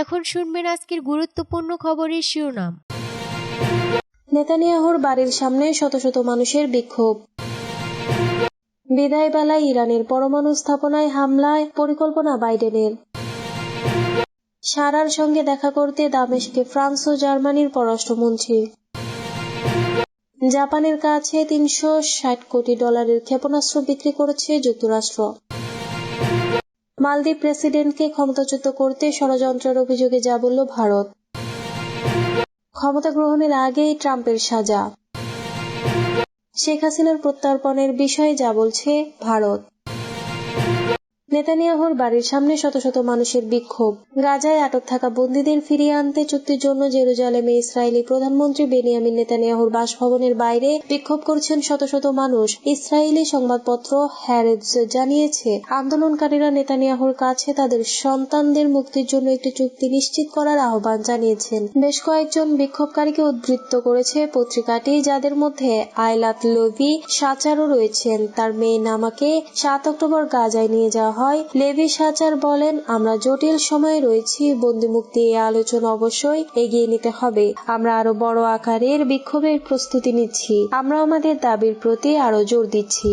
এখন শুনবেন আজকের গুরুত্বপূর্ণ খবরের শিরোনাম। নেতানিয়াহুর বাড়ির সামনে শত শত মানুষের বিক্ষোভ। বিদায়বেলায় ইরানের পরমাণু স্থাপনায় হামলায় পরিকল্পনা বাইডেনের। সারার সঙ্গে দেখা করতে দামেশকে ফ্রান্স ও জার্মানির পররাষ্ট্রমন্ত্রী। জাপানের কাছে তিনশো ষাট কোটি ডলারের ক্ষেপণাস্ত্র বিক্রি করেছে যুক্তরাষ্ট্র। মালদ্বীপ প্রেসিডেন্টকে ক্ষমতাচ্যুত করতে ষড়যন্ত্রের অভিযোগে যা বলল ভারত। ক্ষমতা গ্রহণের আগেই ট্রাম্পের সাজা। শেখ হাসিনার প্রত্যর্পণের বিষয়ে যা বলছে ভারত। নেতানিয়াহুর বাড়ির সামনে শত শত মানুষের বিক্ষোভ। গাজায় আটক থাকা বন্দীদের ফিরিয়ে আনতে চুক্তির জন্য জেরুজালেমে ইসরায়েলি প্রধানমন্ত্রী বেনিয়ামিন নেতানিয়াহুর বাসভবনের বাইরে বিক্ষোভ করছেন শত শত মানুষ। ইসরায়েলি সংবাদপত্র হ্যারেজ জানিয়েছে, আন্দোলনকারীরা নেতানিয়াহুর কাছে তাদের সন্তানদের মুক্তির জন্য একটি চুক্তি নিশ্চিত করার আহ্বান জানিয়েছেন। বেশ কয়েকজন বিক্ষোভকারীকে উদ্ধৃত করেছে পত্রিকাটি, যাদের মধ্যে আয়লাত লভি সাচারও রয়েছেন। তার মেয়ে নামাকে সাত অক্টোবর গাজায় নিয়ে যাওয়া হয়। লেভি সাচার বলেন, আমরা জটিল সময়ে রয়েছি বন্দিমুক্তি এই আলোচনা অবশ্যই এগিয়ে নিতে হবে। আমরা আরও বড় আকারের বিক্ষোভের প্রস্তুতি নিচ্ছি। আমরা আমাদের দাবির প্রতি আরও জোর দিচ্ছি।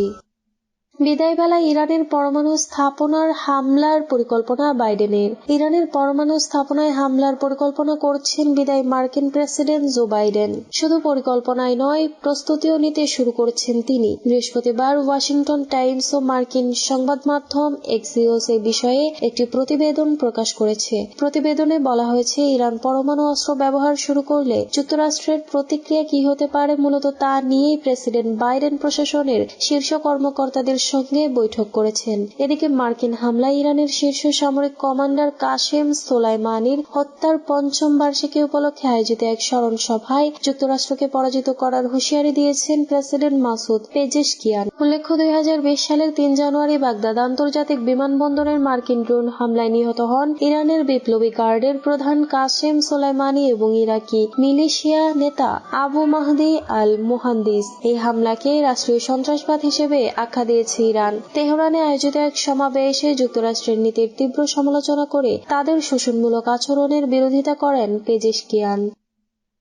বিদায়বেলায় ইরানের পরমাণু স্থাপনার হামলার পরিকল্পনা বাইডেনের। ইরানের পরমাণু স্থাপনায় হামলার পরিকল্পনা করছেন বিদায় মার্কিন প্রেসিডেন্ট জো বাইডেন। শুধু পরিকল্পনায় নয়, প্রস্তুতিও নিতে শুরু করেছেন তিনি। বৃহস্পতিবার ওয়াশিংটন টাইমস ও মার্কিন সংবাদ মাধ্যম এক্সিওস এ বিষয়ে একটি প্রতিবেদন প্রকাশ করেছে। প্রতিবেদনে বলা হয়েছে, ইরান পরমাণু অস্ত্র ব্যবহার শুরু করলে যুক্তরাষ্ট্রের প্রতিক্রিয়া কি হতে পারে মূলত তা নিয়েই প্রেসিডেন্ট বাইডেন প্রশাসনের শীর্ষ কর্মকর্তাদের সঙ্গে বৈঠক করেছেন। এদিকে মার্কিন হামলায় ইরানের শীর্ষ সামরিক কমান্ডার কাশেম সোলাইমানির হত্যার পঞ্চম বার্ষিকী উপলক্ষে আয়োজিত এক স্মরণ সভায় যুক্তরাষ্ট্রকে পরাজিত করার হুঁশিয়ারি দিয়েছেন প্রেসিডেন্ট মাসুদ পেজেশকিয়ান। উল্লেখ্য, দুই হাজার বিশ সালের তিন জানুয়ারি বাগদাদ আন্তর্জাতিক বিমানবন্দরের মার্কিন ড্রোন হামলায় নিহত হন ইরানের বিপ্লবী গার্ডের প্রধান কাশেম সোলাইমানি এবং ইরাকি মিলিশিয়া নেতা আবু মাহদি আল মুহান্দিস এই হামলাকে রাষ্ট্রীয় সন্ত্রাসবাদ হিসেবে আখ্যা দিয়েছে ইরান। তেহরানে আয়োজিত এক সমাবেশে যুক্তরাষ্ট্রের নীতির তীব্র সমালোচনা করে তাদের শোষণমূলক আচরণের বিরোধিতা করেন পেজেশকিয়ান।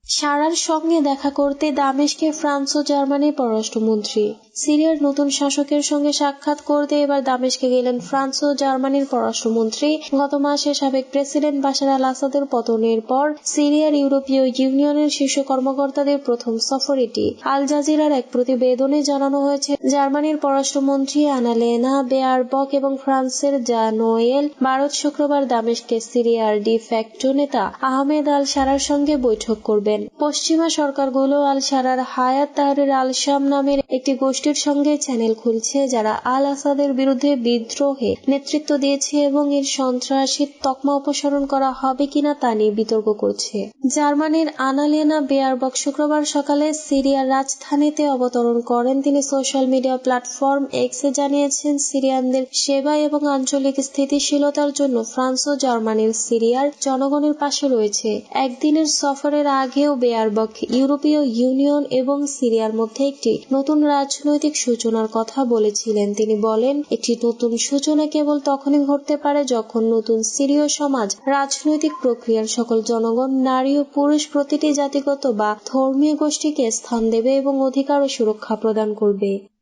সারার সঙ্গে দেখা করতে দামেশকে ফ্রান্স ও জার্মানির পররাষ্ট্রমন্ত্রী। সিরিয়ার নতুন শাসকের সঙ্গে সাক্ষাৎ করতে এবার দামেশকে গেলেন ফ্রান্স ও জার্মানির পররাষ্ট্রমন্ত্রী। গত মাসে সাবেক প্রেসিডেন্ট বাশার আল আসাদের পতনের পর সিরিয়ার ইউরোপীয় ইউনিয়নের শীর্ষ কর্মকর্তাদের প্রথম সফর এটি। আল জাজিরার এক প্রতিবেদনে জানানো হয়েছে, জার্মানির পররাষ্ট্রমন্ত্রী আনালেনা বেয়ারবক এবং ফ্রান্সের জানোয়েল ভারত শুক্রবার দামেশকে সিরিয়ার ডি ফ্যাক্টো নেতা আহমেদ আল সারার সঙ্গে বৈঠক করবেন পশ্চিমা সরকারগুলো আল সারার হায়াত তাহরির আল শাম নামের একটি গোষ্ঠীর সঙ্গে চ্যানেল খুলছে, যারা আল আসাদের বিরুদ্ধে বিদ্রোহে নেতৃত্ব দিয়েছে এবং এর সন্ত্রাসী তকমা অপসারণ করা হবে কিনা তা নিয়ে বিতর্ক করছে। জার্মানির আনালেনা বেয়ারবক শুক্রবার সকালে সিরিয়ার রাজধানীতে অবতরণ করেন। তিনি সোশ্যাল মিডিয়া প্ল্যাটফর্ম এক্সে জানিয়েছেন, সিরিয়ানদের সেবা এবং আঞ্চলিক স্থিতিশীলতার জন্য ফ্রান্স ও জার্মানির সিরিয়ার জনগণের পাশে রয়েছে। একদিনের সফরের আগে আগেও বেয়ারবক ইউরোপীয় ইউনিয়ন এবং সিরিয়ার মধ্যে একটি নতুন রাজনৈতিক সূচনার কথা বলেছিলেন। তিনি বলেন, একটি নতুন সূচনা কেবল তখনই ঘটতে পারে যখন নতুন সিরীয় সমাজ রাজনৈতিক প্রক্রিয়ার সকল জনগণ, নারী ও পুরুষ প্রতিটি জাতিগত বা ধর্মীয় গোষ্ঠীকে স্থান দেবে এবং অধিকার ও সুরক্ষা প্রদান করবে।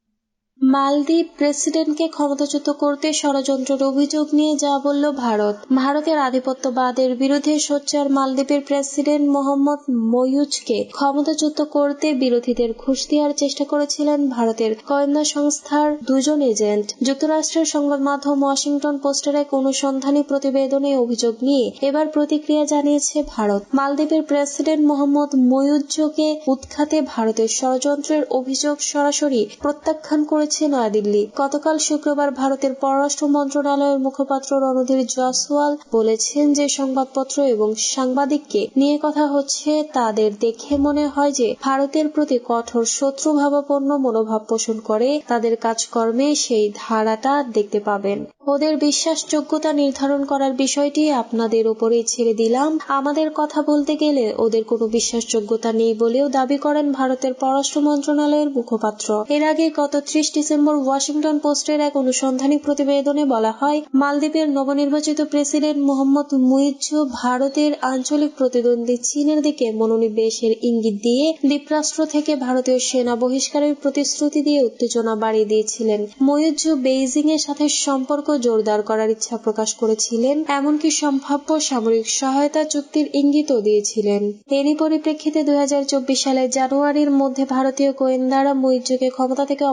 মালদ্বীপ প্রেসিডেন্টকে ক্ষমতাচ্যুত করতে ষড়যন্ত্রের অভিযোগ নিয়ে যা বলল ভারত। ভারতের আধিপত্যবাদের বিরুদ্ধে সোচ্চার মালদ্বীপের প্রেসিডেন্ট মোহাম্মদ ময়ুজকে ক্ষমতাচ্যুত করতে বিরোধীদের ঘুষ দেওয়ার চেষ্টা করেছিলেন ভারতের গোয়েন্দা সংস্থার দুজন এজেন্ট। যুক্তরাষ্ট্রের সংবাদ মাধ্যম ওয়াশিংটন পোস্টের এক অনুসন্ধানী প্রতিবেদনে অভিযোগ নিয়ে এবার প্রতিক্রিয়া জানিয়েছে ভারত। মালদ্বীপের প্রেসিডেন্ট মোহাম্মদ ময়ুজ্জকে উৎখাতে ভারতের ষড়যন্ত্রের অভিযোগ সরাসরি প্রত্যাখ্যান করেছে করেছে নয়াদিল্লি। গতকাল শুক্রবার ভারতের পররাষ্ট্র মন্ত্রণালয়ের মুখপাত্র রণধীর জয়সওয়াল বলেছেন যে সংবাদপত্র এবং সাংবাদিককে নিয়ে কথা হচ্ছে, তাদের দেখে মনে হয় যে ভারতের প্রতি কঠোর শত্রুভাবাপন্ন মনোভাব পোষণ করে তাদের কাজকর্মে সেই ধারাটা দেখতে পাবেন। ওদের বিশ্বাসযোগ্যতা নির্ধারণ করার বিষয়টি আপনাদের ওপরেই ছেড়ে দিলাম। আমাদের কথা বলতে গেলে ওদের কোনো বিশ্বাসযোগ্যতা নেই বলেও দাবি করেন ভারতের পররাষ্ট্র মন্ত্রণালয়ের মুখপাত্র। এর আগে গত ত্রিশ ডিসেম্বর ওয়াশিংটন পোস্টের এক অনুসন্ধানী প্রতিবেদনে বলা হয়, মালদ্বীপের নবনির্বাচিত প্রেসিডেন্ট মোহাম্মদ মুইজ্জু ভারতের আঞ্চলিক প্রতিদ্বন্দ্বী চীনের দিকে মনোনিবেশের ইঙ্গিত দিয়ে দ্বীপরাষ্ট্র থেকে ভারতীয় সেনা বহিষ্কারের প্রতিশ্রুতি দিয়ে উত্তেজনা বাড়িয়ে দিয়েছিলেন। ময়ুজ্জু বেইজিং এর সাথে সম্পর্ক জোরদার করার ইচ্ছা প্রকাশ করেছিলেন, এমনকি সম্ভাব্য সামরিক সহায়তা চুক্তির ইঙ্গিতও দিয়েছিলেন। এরই পরিপ্রেক্ষিতে দুই সালের জানুয়ারির মধ্যে ভারতীয় গোয়েন্দারা মৈত্রকে ক্ষমতা থেকে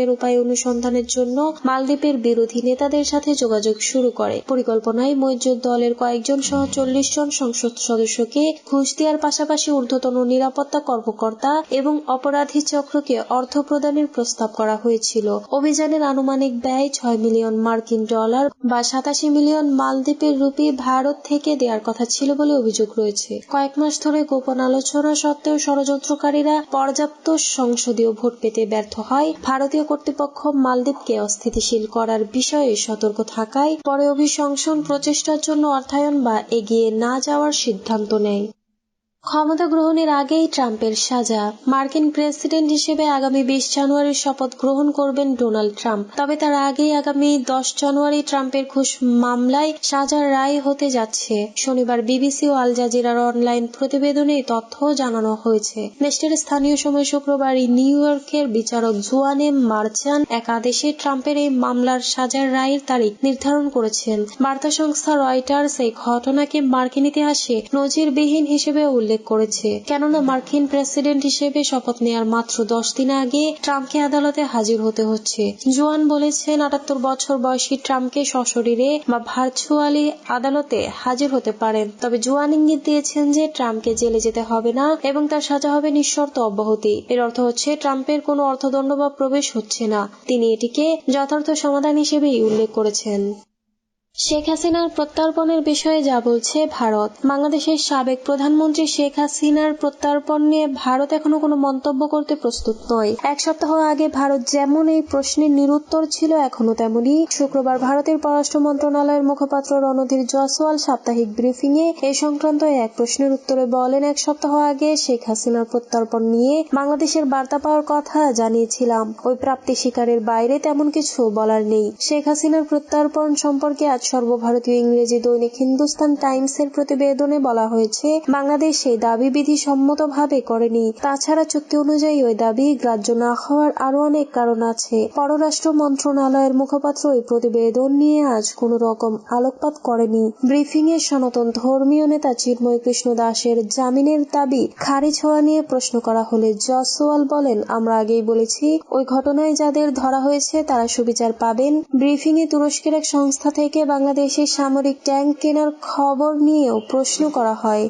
অপসারণের উপায় অনুসন্ধানের জন্য মালদ্বীপের বিরোধী নেতাদের সাথে যোগাযোগ শুরু করে। পরিকল্পনায় মৈত্র দলের কয়েকজন সহ চল্লিশ জন সংসদ সদস্যকে ঘুষ দেওয়ার পাশাপাশি ঊর্ধ্বতন নিরাপত্তা কর্মকর্তা এবং অপরাধী চক্রকে অর্থ প্রদানের প্রস্তাব করা হয়েছিল। অভিযানের আনুমানিক ব্যয় ছয় মিলিয়ন মার্কিন ডলার বা সাতাশি মিলিয়ন মালদ্বীপের রুপি ভারত থেকে দেওয়ার কথা ছিল বলে অভিযোগ রয়েছে। কয়েক মাস ধরে গোপন আলোচনা সত্ত্বেও ষড়যন্ত্রকারীরা পর্যাপ্ত সংসদীয় ভোট পেতে ব্যর্থ হয়। ভারতীয় কর্তৃপক্ষ মালদ্বীপকে অস্থিতিশীল করার বিষয়ে সতর্ক থাকায় পরে অভিশংসন প্রচেষ্টার জন্য অর্থায়ন বা এগিয়ে না যাওয়ার সিদ্ধান্ত নেয়। ক্ষমতা গ্রহণের আগেই ট্রাম্পের সাজা। মার্কিন প্রেসিডেন্ট হিসেবে আগামী বিশ জানুয়ারি শপথ গ্রহণ করবেন ডোনাল্ড ট্রাম্প। তবে তার আগেই আগামী দশ জানুয়ারি ট্রাম্পের ঘুষ মামলায় সাজার রায় হতে যাচ্ছে। শনিবার বিবিসি ও আল জাজিরার অনলাইন প্রতিবেদনে তথ্য জানানো হয়েছে। দেশটির স্থানীয় সময় শুক্রবার নিউ ইয়র্কের বিচারক জুয়ানে মার্চান এক আদেশে ট্রাম্পের এই মামলার সাজার রায়ের তারিখ নির্ধারণ করেছেন। বার্তা সংস্থা রয়টার্স এই ঘটনাকে মার্কিন ইতিহাসে নজিরবিহীন হিসেবে উল্লেখ করেছে। কেননা মার্কিন প্রেসিডেন্ট হিসেবে শপথ নেয়ার মাত্র দশ দিন আগে ট্রাম্পকে আদালতে হাজির হতে হচ্ছে। জোয়ান বলেছেন, আটাত্তর বছর বয়সী ট্রাম্পকে সশরীরে বা ভার্চুয়ালি আদালতে হাজির হতে পারেন। তবে জোয়ান ইঙ্গিত দিয়েছেন যে ট্রাম্পকে জেলে যেতে হবে না এবং তার সাজা হবে নিঃশর্ত অব্যাহতি। এর অর্থ হচ্ছে, ট্রাম্পের কোনো অর্থদণ্ড বা প্রবেশ হচ্ছে না। তিনি এটিকে যথার্থ সমাধান হিসেবেই উল্লেখ করেছেন। শেখ হাসিনার প্রত্যর্পণের বিষয়ে যা বলছে ভারত। বাংলাদেশের সাবেক প্রধানমন্ত্রী শেখ হাসিনার প্রত্যর্পণ নিয়ে ভারত এখনও কোনো মন্তব্য করতে প্রস্তুত নয়। এক সপ্তাহ আগে ভারত যেমন এই প্রশ্নের নিরুত্তর ছিল, এখনও তেমনি শুক্রবার ভারতের পররাষ্ট্র মন্ত্রণালয়ের মুখপাত্র রণধীর জয়সওয়াল সাপ্তাহিক ব্রিফিং এ এ সংক্রান্ত এক প্রশ্নের উত্তরে বলেন, এক সপ্তাহ আগে শেখ হাসিনার প্রত্যর্পণ নিয়ে বাংলাদেশের বার্তা পাওয়ার কথা জানিয়েছিলাম। ওই প্রাপ্তি শিকারের বাইরে তেমন কিছু বলার নেই। শেখ হাসিনার প্রত্যর্পণ সম্পর্কে আজ সর্বভারতীয় ইংরেজি দৈনিক হিন্দুস্তান টাইমস এর প্রতিবেদনে বলা হয়েছে, বাংলাদেশ সেই দাবি বিধি সম্মতভাবে করেনি। তাছাড়া চুক্তি অনুযায়ী ওই দাবি গ্রাহ্য না হওয়ার আরও অনেক কারণ আছে। পররাষ্ট্র মন্ত্রণালয়ের মুখপাত্র ওই প্রতিবেদন নিয়ে আজ কোন রকম আলোকপাত করেনি। ব্রিফিং এ সনাতন ধর্মীয় নেতা চিন্ময় কৃষ্ণ দাসের জামিনের দাবি খারিজ হওয়া নিয়ে প্রশ্ন করা হলে জসওয়াল বলেন, আমরা আগেই বলেছি, ওই ঘটনায় যাদের ধরা হয়েছে তারা সুবিচার পাবেন। ব্রিফিং এ তুরস্কের এক সংস্থা থেকে বাংলাদেশের সামরিক ট্যাংক কেনার খবর নিয়েও প্রশ্ন করা হয়।